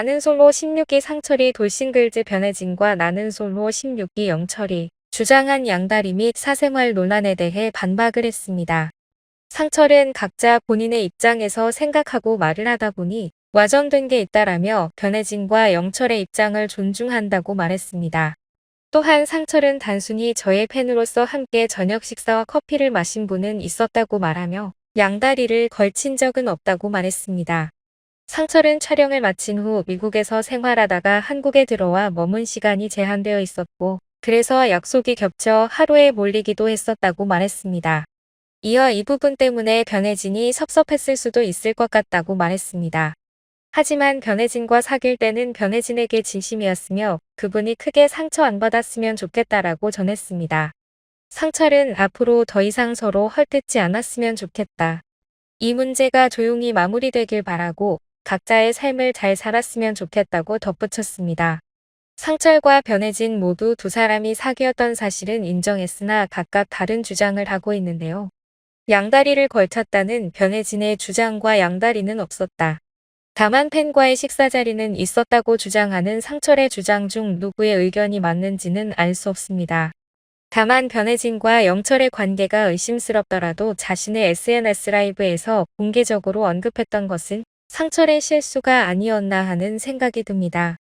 나는 솔로 16기 상철이 돌싱글즈 변혜진과 나는 솔로 16기 영철이 주장한 양다리 및 사생활 논란에 대해 반박을 했습니다. 상철은 각자 본인의 입장에서 생각하고 말을 하다 보니 와전된 게 있다라며 변혜진과 영철의 입장을 존중한다고 말했습니다. 또한 상철은 단순히 저의 팬으로서 함께 저녁 식사와 커피를 마신 분은 있었다고 말하며 양다리를 걸친 적은 없다고 말했습니다. 상철은 촬영을 마친 후 미국에서 생활하다가 한국에 들어와 머문 시간이 제한되어 있었고 그래서 약속이 겹쳐 하루에 몰리기도 했었다고 말했습니다. 이어 이 부분 때문에 변혜진이 섭섭했을 수도 있을 것 같다고 말했습니다. 하지만 변혜진과 사귈 때는 변혜진에게 진심이었으며 그분이 크게 상처 안 받았으면 좋겠다라고 전했습니다. 상철은 앞으로 더 이상 서로 헐뜯지 않았으면 좋겠다. 이 문제가 조용히 마무리되길 바라고 각자의 삶을 잘 살았으면 좋겠다고 덧붙였습니다. 상철과 변혜진 모두 두 사람이 사귀었던 사실은 인정했으나 각각 다른 주장을 하고 있는데요. 양다리를 걸쳤다는 변혜진의 주장과 양다리는 없었다. 다만 팬과의 식사 자리는 있었다고 주장하는 상철의 주장 중 누구의 의견이 맞는지는 알 수 없습니다. 다만 변혜진과 영철의 관계가 의심스럽더라도 자신의 SNS 라이브에서 공개적으로 언급했던 것은 상철의 실수가 아니었나 하는 생각이 듭니다.